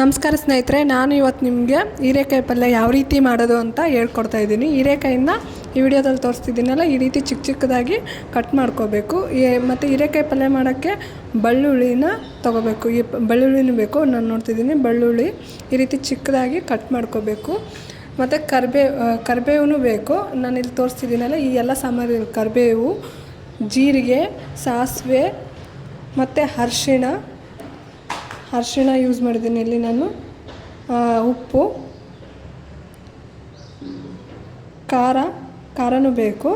ನಮಸ್ಕಾರ ಸ್ನೇಹಿತರೆ, ನಾನು ಇವತ್ತು ನಿಮಗೆ ಹೀರೆಕಾಯಿ ಪಲ್ಯ ಯಾವ ರೀತಿ ಮಾಡೋದು ಅಂತ ಹೇಳ್ಕೊಡ್ತಾ ಇದ್ದೀನಿ. ಹೀರೆಕಾಯಿಂದ ಈ ವಿಡಿಯೋದಲ್ಲಿ ತೋರಿಸ್ತಿದ್ದೀನಲ್ಲ, ಈ ರೀತಿ ಚಿಕ್ಕ ಚಿಕ್ಕದಾಗಿ ಕಟ್ ಮಾಡ್ಕೋಬೇಕು. ಮತ್ತು ಹೀರೆಕಾಯಿ ಪಲ್ಯ ಮಾಡೋಕ್ಕೆ ಬಳ್ಳುಳ್ಳಿನ ತೊಗೋಬೇಕು. ಈ ಬಳ್ಳುಳ್ಳಿನೂ ಬೇಕು. ನಾನು ನೋಡ್ತಿದ್ದೀನಿ, ಬಳ್ಳುಳ್ಳಿ ಈ ರೀತಿ ಚಿಕ್ಕದಾಗಿ ಕಟ್ ಮಾಡ್ಕೋಬೇಕು. ಮತ್ತು ಕರಿಬೇ ಕರಿಬೇವು ಬೇಕು. ನಾನು ಇಲ್ಲಿ ತೋರಿಸ್ತಿದ್ದೀನಲ್ಲ, ಈ ಎಲ್ಲ ಸಾಮಾನು ಕರಿಬೇವು, ಜೀರಿಗೆ, ಸಾಸಿವೆ, ಮತ್ತು ಅರ್ಶಿಣ ಅರಿಶಿಣ ಯೂಸ್ ಮಾಡಿದ್ದೀನಿ ಇಲ್ಲಿ ನಾನು. ಉಪ್ಪು. ಖಾರ, ಖಾರನೂ ಬೇಕು.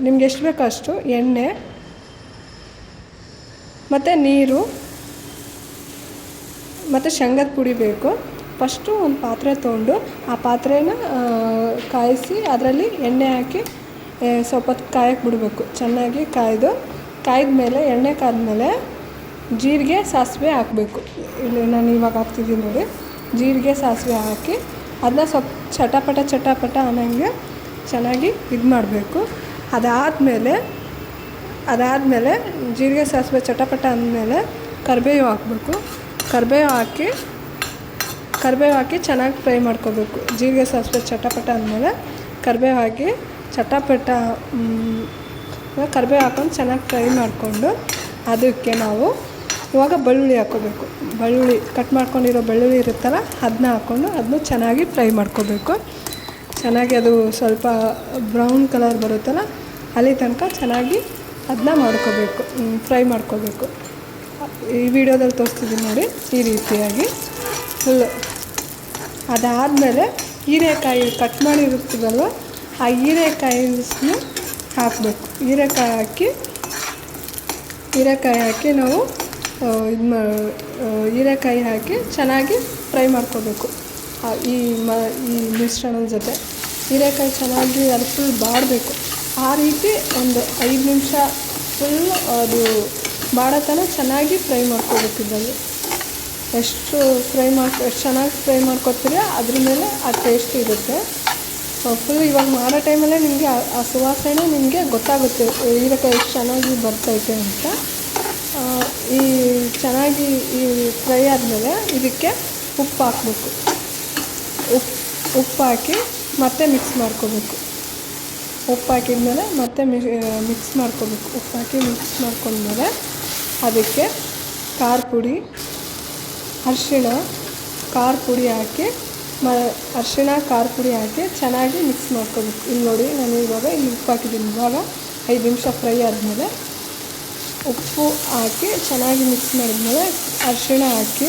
ನಿಮ್ಗೆ ಎಷ್ಟು ಬೇಕೋ ಅಷ್ಟು. ಎಣ್ಣೆ. ಮತ್ತು ನೀರು. ಮತ್ತು ಶೇಂಗದ ಪುಡಿ ಬೇಕು. ಫಸ್ಟು ಒಂದು ಪಾತ್ರೆ ತೊಗೊಂಡು ಆ ಪಾತ್ರೆನ ಕಾಯಿಸಿ ಅದರಲ್ಲಿ ಎಣ್ಣೆ ಹಾಕಿ ಸ್ವಲ್ಪ ಹೊತ್ತು ಕಾಯಕ್ಕೆ ಬಿಡಬೇಕು. ಚೆನ್ನಾಗಿ ಕಾಯ್ದು. ಕಾಯ್ದ ಮೇಲೆ ಎಣ್ಣೆ ಕಾದ್ಮೇಲೆ ಜೀರಿಗೆ ಸಾಸಿವೆ ಹಾಕಬೇಕು. ಇಲ್ಲಿ ನಾನು ಇವಾಗ ಹಾಕ್ತಿದ್ದೀನಿ ನೋಡಿ. ಜೀರಿಗೆ ಸಾಸಿವೆ ಹಾಕಿ ಅದನ್ನ ಸ್ವಲ್ಪ ಚಟಪಟ ಚಟಪಟ ಅನ್ನಂಗೆ ಚೆನ್ನಾಗಿ ಇದು ಮಾಡಬೇಕು. ಅದಾದಮೇಲೆ ಅದಾದಮೇಲೆ ಜೀರಿಗೆ ಸಾಸಿವೆ ಚಟಪಟ ಅಂದಮೇಲೆ ಕರಿಬೇವು ಹಾಕಬೇಕು. ಕರಿಬೇವು ಹಾಕಿ ಕರಿಬೇವು ಹಾಕಿ ಚೆನ್ನಾಗಿ ಫ್ರೈ ಮಾಡ್ಕೋಬೇಕು. ಜೀರಿಗೆ ಸಾಸಿವೆ ಚಟಪಟ ಅಂದಮೇಲೆ ಕರಿಬೇವು ಹಾಕಿ ಚಟಪಟ ಕರಿಬೇವು ಹಾಕೊಂಡು ಚೆನ್ನಾಗಿ ಫ್ರೈ ಮಾಡಿಕೊಂಡು ಅದಕ್ಕೆ ನಾವು ಇವಾಗ ಬೆಳ್ಳುಳ್ಳಿ ಹಾಕ್ಕೋಬೇಕು ಬೆಳ್ಳುಳ್ಳಿ ಕಟ್ ಮಾಡ್ಕೊಂಡಿರೋ ಬೆಳ್ಳುಳ್ಳಿ ಇರುತ್ತಲ್ಲ ಅದನ್ನ ಹಾಕ್ಕೊಂಡು ಅದನ್ನು ಚೆನ್ನಾಗಿ ಫ್ರೈ ಮಾಡ್ಕೋಬೇಕು. ಚೆನ್ನಾಗಿ ಅದು ಸ್ವಲ್ಪ ಬ್ರೌನ್ ಕಲರ್ ಬರುತ್ತಲ್ಲ, ಅಲ್ಲಿ ತನಕ ಚೆನ್ನಾಗಿ ಅದನ್ನ ಮಾಡ್ಕೋಬೇಕು. ಫ್ರೈ ಮಾಡ್ಕೋಬೇಕು. ಈ ವಿಡಿಯೋದಲ್ಲಿ ತೋರಿಸ್ತಿದ್ದೀನಿ ನೋಡಿ, ಈ ರೀತಿಯಾಗಿ. ಫುಲ್ಲು ಅದಾದಮೇಲೆ ಹೀರೆಕಾಯಿ ಕಟ್ ಮಾಡಿರುತ್ತದಲ್ವ, ಆ ಹೀರೆಕಾಯಿನ ಹಾಕಬೇಕು. ಹೀರೆಕಾಯಿ ಹಾಕಿ ಹೀರೆಕಾಯಿ ಹಾಕಿ ನಾವು ಇದು ಮಾ ಹೀರೆಕಾಯಿ ಹಾಕಿ ಚೆನ್ನಾಗಿ ಫ್ರೈ ಮಾಡ್ಕೋಬೇಕು. ಈ ಮ, ಈ ಮಿಶ್ರಣದ ಜೊತೆ. ಹೀರೆಕಾಯಿ ಚೆನ್ನಾಗಿ ಅದು ಫುಲ್ ಬಾಡಬೇಕು. ಆ ರೀತಿ ಒಂದು ಐದು ನಿಮಿಷ ಫುಲ್ ಅದು ಬಾಡತನ ಚೆನ್ನಾಗಿ ಫ್ರೈ ಮಾಡ್ಕೋಬೇಕು ಇದರಲ್ಲಿ. ಎಷ್ಟು ಫ್ರೈ ಮಾಡ್ಕೊ ಎಷ್ಟು ಚೆನ್ನಾಗಿ ಫ್ರೈ ಮಾಡ್ಕೊತೀರ ಅದ್ರ ಮೇಲೆ ಆ ಟೇಸ್ಟ್ ಇರುತ್ತೆ. ಫುಲ್ ಇವಾಗ ಮಾಡೋ ಟೈಮಲ್ಲೇ ನಿಮಗೆ ಆ- ಸುವಾಸನೆ ನಿಮಗೆ ಗೊತ್ತಾಗುತ್ತೆ ಹೀರೆಕಾಯಿ ಎಷ್ಟು ಚೆನ್ನಾಗಿ ಬರ್ತೈತೆ ಅಂತ. ಈ ಚೆನ್ನಾಗಿ ಈ ಫ್ರೈ ಆದಮೇಲೆ ಇದಕ್ಕೆ ಉಪ್ಪು ಹಾಕಬೇಕು. ಉಪ್ಪು ಉಪ್ಪು ಹಾಕಿ ಮತ್ತೆ ಮಿಕ್ಸ್ ಮಾಡ್ಕೋಬೇಕು. ಉಪ್ಪು ಹಾಕಿದ್ಮೇಲೆ ಮತ್ತೆ ಮಿಕ್ಸ್ ಮಾಡ್ಕೋಬೇಕು. ಉಪ್ಪು ಹಾಕಿ ಮಿಕ್ಸ್ ಮಾಡ್ಕೊಂಡ್ಮೇಲೆ ಅದಕ್ಕೆ ಖಾರ ಪುಡಿ, ಅರಿಶಿಣ ಖಾರ ಪುಡಿ ಹಾಕಿ, ಮ, ಅರಿಶಿಣ ಖಾರ ಪುಡಿ ಹಾಕಿ ಚೆನ್ನಾಗಿ ಮಿಕ್ಸ್ ಮಾಡ್ಕೋಬೇಕು. ಇಲ್ಲಿ ನೋಡಿ, ನಾನು ಇವಾಗ ಇಲ್ಲಿ ಉಪ್ಪು ಹಾಕಿದ್ದೀನಿ. ಇವಾಗ ಐದು ನಿಮಿಷ ಫ್ರೈ ಆದಮೇಲೆ ಉಪ್ಪು ಹಾಕಿ ಚೆನ್ನಾಗಿ ಮಿಕ್ಸ್ ಮಾಡಿದ್ಮೇಲೆ ಅರಿಶಿಣ ಹಾಕಿ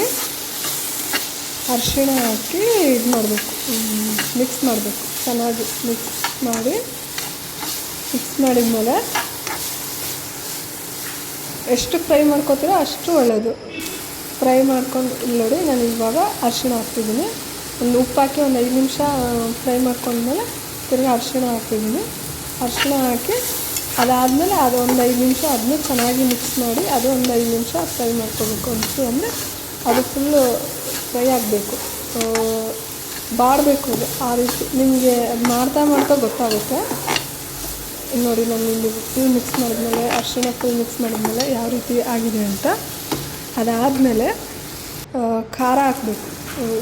ಅರಿಶಿಣ ಹಾಕಿ ಇದು ಮಾಡಬೇಕು. ಮಿಕ್ಸ್ ಮಾಡಬೇಕು. ಚೆನ್ನಾಗಿ ಮಿಕ್ಸ್ ಮಾಡಿ ಮಿಕ್ಸ್ ಮಾಡಿದ್ಮೇಲೆ ಎಷ್ಟು ಫ್ರೈ ಮಾಡ್ಕೋತೀರೋ ಅಷ್ಟು ಒಳ್ಳೆಯದು ಫ್ರೈ ಮಾಡ್ಕೊಂಡು ಇಲ್ಲಿ ನೋಡಿ ನಾನು ಇವಾಗ ಅರಿಶಿಣ ಹಾಕ್ತಿದ್ದೀನಿ. ಒಂದು ಉಪ್ಪು ಹಾಕಿ ಒಂದು ಐದು ನಿಮಿಷ ಫ್ರೈ ಮಾಡ್ಕೊಂಡ್ಮೇಲೆ ತಿರ್ಗಿ ಅರಿಶಿಣ ಹಾಕ್ತಿದ್ದೀನಿ. ಅರಿಶಿಣ ಹಾಕಿ ಅದಾದಮೇಲೆ ಅದು ಒಂದು ಐದು ನಿಮಿಷ ಅದನ್ನು ಚೆನ್ನಾಗಿ ಮಿಕ್ಸ್ ಮಾಡಿ ಅದು ಒಂದು ಐದು ನಿಮಿಷ ಫ್ರೈ ಮಾಡ್ಕೋಬೇಕು ಅಂತ ಅಂದರೆ ಅದು ಫುಲ್ಲು ಫ್ರೈ ಆಗಬೇಕು. ಬಾಡಬೇಕು ಅದು ಆ ರೀತಿ. ನಿಮಗೆ ಅದು ಮಾಡ್ತಾ ಮಾಡ್ತಾ ಗೊತ್ತಾಗುತ್ತೆ. ನೋಡಿ ನಾನು ಇಲ್ಲಿ ಫುಲ್ ಮಿಕ್ಸ್ ಮಾಡಿದ್ಮೇಲೆ, ಅರ್ಶಿಣ ಫುಲ್ ಮಿಕ್ಸ್ ಮಾಡಿದ್ಮೇಲೆ ಯಾವ ರೀತಿ ಆಗಿದೆ ಅಂತ. ಅದಾದಮೇಲೆ ಖಾರ ಹಾಕಬೇಕು.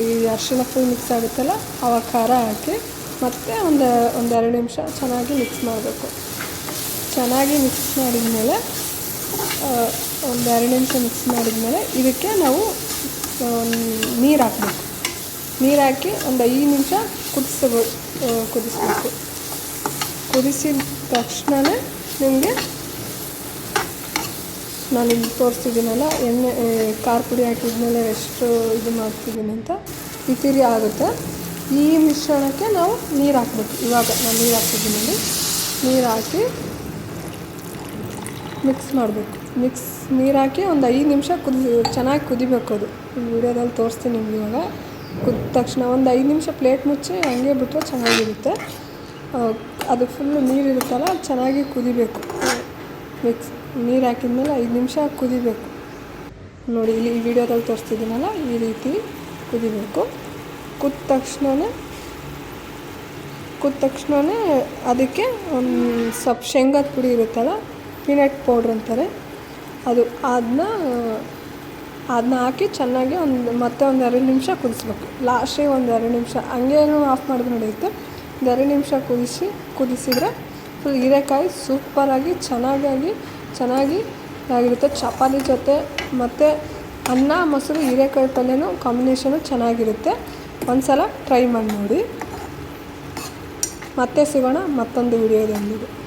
ಈ ಅರ್ಶಿಣ ಫುಲ್ ಮಿಕ್ಸ್ ಆಗುತ್ತಲ್ಲ ಆವಾಗ ಖಾರ ಹಾಕಿ ಮತ್ತೆ ಒಂದು ಒಂದು ಎರಡು ನಿಮಿಷ ಚೆನ್ನಾಗಿ ಮಿಕ್ಸ್ ಮಾಡಬೇಕು. ಚೆನ್ನಾಗಿ ಮಿಕ್ಸ್ ಮಾಡಿದ್ಮೇಲೆ ಒಂದು ಎರಡು ನಿಮಿಷ ಮಿಕ್ಸ್ ಮಾಡಿದ್ಮೇಲೆ ಇದಕ್ಕೆ ನಾವು ನೀರು ಹಾಕಬೇಕು. ನೀರು ಹಾಕಿ ಒಂದು ಐದು ನಿಮಿಷ ಕುದಿಸ್ಬೇಕು ಕುದಿಸ್ಬೇಕು. ಕುದಿಸಿದ ತಕ್ಷಣವೇ ನಿಮಗೆ ನಾನು ಇಲ್ಲಿ ತೋರಿಸ್ತಿದ್ದೀನಲ್ಲ, ಎಣ್ಣೆ ಖಾರ ಪುಡಿ ಹಾಕಿದ್ಮೇಲೆ ಎಷ್ಟು ಇದು ಮಾಡ್ತಿದ್ದೀನಿ ಅಂತ ಈ ಆಗುತ್ತೆ. ಈ ಮಿಶ್ರಣಕ್ಕೆ ನಾವು ನೀರು ಹಾಕ್ಬೇಕು. ಇವಾಗ ನಾನು ನೀರು ಹಾಕ್ತಿದ್ದೀನಿ ನೀರು ಹಾಕಿ ಮಿಕ್ಸ್ ಮಾಡಬೇಕು. ಮಿಕ್ಸ್ ನೀರು ಹಾಕಿ ಒಂದು ಐದು ನಿಮಿಷ ಕುದಿ, ಚೆನ್ನಾಗಿ ಕುದಿಬೇಕು ಅದು. ವಿಡಿಯೋದಲ್ಲಿ ತೋರಿಸ್ತೀನಿ ನಿಮ್ಗೆ ಇವಾಗ. ಕುದ ತಕ್ಷಣ ಒಂದು ಐದು ನಿಮಿಷ ಪ್ಲೇಟ್ ಮುಚ್ಚಿ ಹಂಗೆ ಬಿಟ್ಟರೆ ಚೆನ್ನಾಗಿರುತ್ತೆ. ಅದು ಫುಲ್ಲು ನೀರಿರುತ್ತಲ್ಲ ಚೆನ್ನಾಗಿ ಕುದಿಬೇಕು. ಮಿಕ್ಸ್ ನೀರು ಹಾಕಿದ್ಮೇಲೆ ಐದು ನಿಮಿಷ ಕುದಿಬೇಕು. ನೋಡಿ, ಇಲ್ಲಿ ವಿಡಿಯೋದಲ್ಲಿ ತೋರಿಸ್ತಿದ್ದೀನಲ್ಲ, ಈ ರೀತಿ ಕುದಿಬೇಕು. ಕುದ ತಕ್ಷಣವೇ ಕುದ ತಕ್ಷಣವೇ ಅದಕ್ಕೆ ಒಂದು ಸ್ವಲ್ಪ ಶೇಂಗಾದ ಪುಡಿ ಇರುತ್ತಲ್ಲ ಪೀನಟ್ ಪೌಡ್ರ್ ಅಂತಾರೆ. ಅದು ಅದನ್ನ ಅದನ್ನ ಹಾಕಿ ಚೆನ್ನಾಗಿ ಒಂದು ಮತ್ತೆ ಒಂದು ಎರಡು ನಿಮಿಷ ಕುದಿಸ್ಬೇಕು. ಲಾಸ್ಟಿಗೆ ಒಂದು ಎರಡು ನಿಮಿಷ ಹಂಗೇನು ಆಫ್ ಮಾಡಿದ್ರೆ ನಡೆಯುತ್ತೆ. ಒಂದು ಎರಡು ನಿಮಿಷ ಕುದಿಸಿ, ಕುದಿಸಿದರೆ ಫುಲ್ ಹೀರೆಕಾಯಿ ಸೂಪರಾಗಿ ಚೆನ್ನಾಗಾಗಿ ಚೆನ್ನಾಗಿ ಆಗಿರುತ್ತೆ. ಚಪಾತಿ ಜೊತೆ ಮತ್ತು ಅನ್ನ, ಮೊಸರು, ಹೀರೆಕಾಯಿ ಪಲ್ಯನೂ ಕಾಂಬಿನೇಷನು ಚೆನ್ನಾಗಿರುತ್ತೆ. ಒಂದು ಸಲ ಟ್ರೈ ಮಾಡಿ ನೋಡಿ. ಮತ್ತೆ ಸಿಗೋಣ ಮತ್ತೊಂದು ವಿಡಿಯೋದೊಂದಿಗೆ